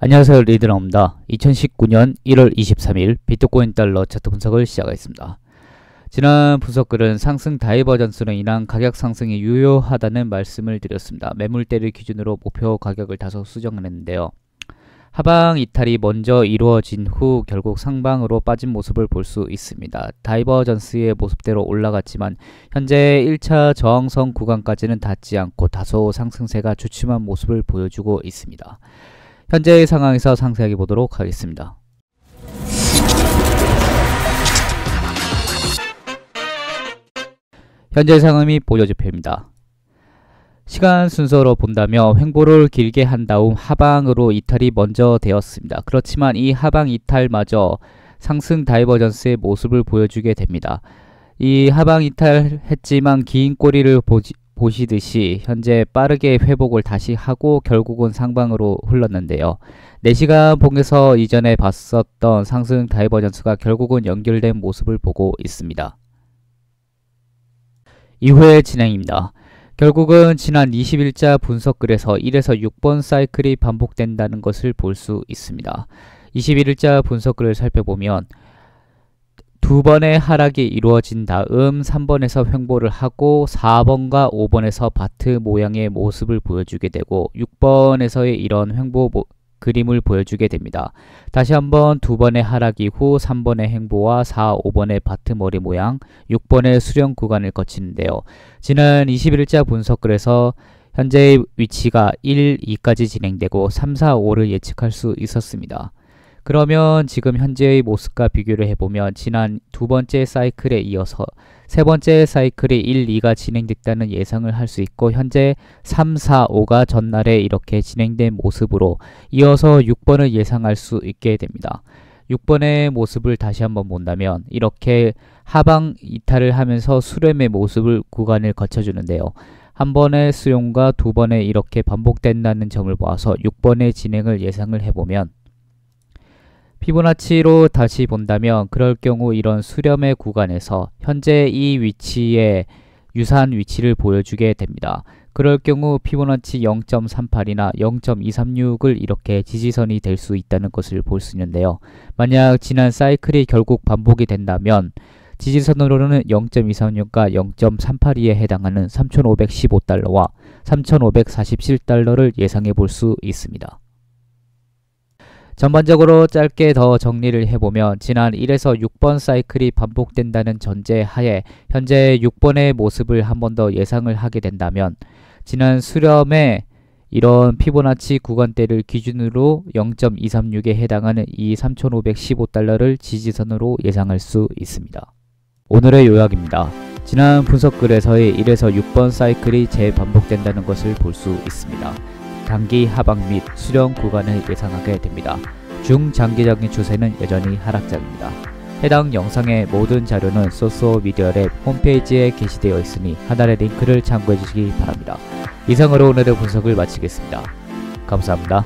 안녕하세요 리드라입니다. 2019년 1월 23일 비트코인 달러 차트 분석을 시작하겠습니다. 지난 분석글은 상승 다이버전스로 인한 가격 상승이 유효하다는 말씀을 드렸습니다. 매물대를 기준으로 목표 가격을 다소 수정을 했는데요. 하방 이탈이 먼저 이루어진 후 결국 상방으로 빠진 모습을 볼 수 있습니다. 다이버전스의 모습대로 올라갔지만 현재 1차 저항선 구간까지는 닿지 않고 다소 상승세가 주춤한 모습을 보여주고 있습니다. 현재의 상황에서 상세하게 보도록 하겠습니다. 현재 상황이 보여지표입니다. 시간 순서로 본다면 횡보를 길게 한 다음 하방으로 이탈이 먼저 되었습니다. 그렇지만 이 하방 이탈마저 상승 다이버전스의 모습을 보여주게 됩니다. 이 하방 이탈했지만 긴 꼬리를 보지, 보시듯이 현재 빠르게 회복을 다시 하고 결국은 상방으로 흘렀는데요. 4시간 봉에서 이전에 봤었던 상승 다이버전스가 결국은 연결된 모습을 보고 있습니다. 이후의 진행입니다. 결국은 지난 20일자 분석글에서 1에서 6번 사이클이 반복된다는 것을 볼 수 있습니다. 21일자 분석글을 살펴보면 두 번의 하락이 이루어진 다음 3번에서 횡보를 하고 4번과 5번에서 바트 모양의 모습을 보여주게 되고 6번에서의 이런 횡보 모, 그림을 보여주게 됩니다. 다시 한번 두 번의 하락 이후 3번의 행보와 4, 5번의 바트 머리 모양, 6번의 수령 구간을 거치는데요. 지난 21일자 분석글에서 현재의 위치가 1, 2까지 진행되고 3, 4, 5를 예측할 수 있었습니다. 그러면 지금 현재의 모습과 비교를 해보면 지난 두 번째 사이클에 이어서 세 번째 사이클이 1, 2가 진행됐다는 예상을 할 수 있고 현재 3, 4, 5가 전날에 이렇게 진행된 모습으로 이어서 6번을 예상할 수 있게 됩니다. 6번의 모습을 다시 한번 본다면 이렇게 하방 이탈을 하면서 수렴의 모습을 구간을 거쳐주는데요. 한 번의 수용과 두 번의 이렇게 반복된다는 점을 보아서 6번의 진행을 예상을 해보면 피보나치로 다시 본다면 그럴 경우 이런 수렴의 구간에서 현재 이 위치에 유사한 위치를 보여주게 됩니다. 그럴 경우 피보나치 0.38이나 0.236을 이렇게 지지선이 될 수 있다는 것을 볼 수 있는데요. 만약 지난 사이클이 결국 반복이 된다면 지지선으로는 0.236과 0.382에 해당하는 3,515달러와 3,547달러를 예상해 볼 수 있습니다. 전반적으로 짧게 더 정리를 해보면 지난 1에서 6번 사이클이 반복된다는 전제 하에 현재 6번의 모습을 한 번 더 예상을 하게 된다면 지난 수렴의 이런 피보나치 구간대를 기준으로 0.236에 해당하는 이 3,515달러를 지지선으로 예상할 수 있습니다. 오늘의 요약입니다. 지난 분석글에서의 1에서 6번 사이클이 재반복된다는 것을 볼 수 있습니다. 단기 하방 및 수령 구간을 예상하게 됩니다. 중장기적인 추세는 여전히 하락장입니다. 해당 영상의 모든 자료는 소소미디어랩 홈페이지에 게시되어 있으니 하단의 링크를 참고해 주시기 바랍니다. 이상으로 오늘의 분석을 마치겠습니다. 감사합니다.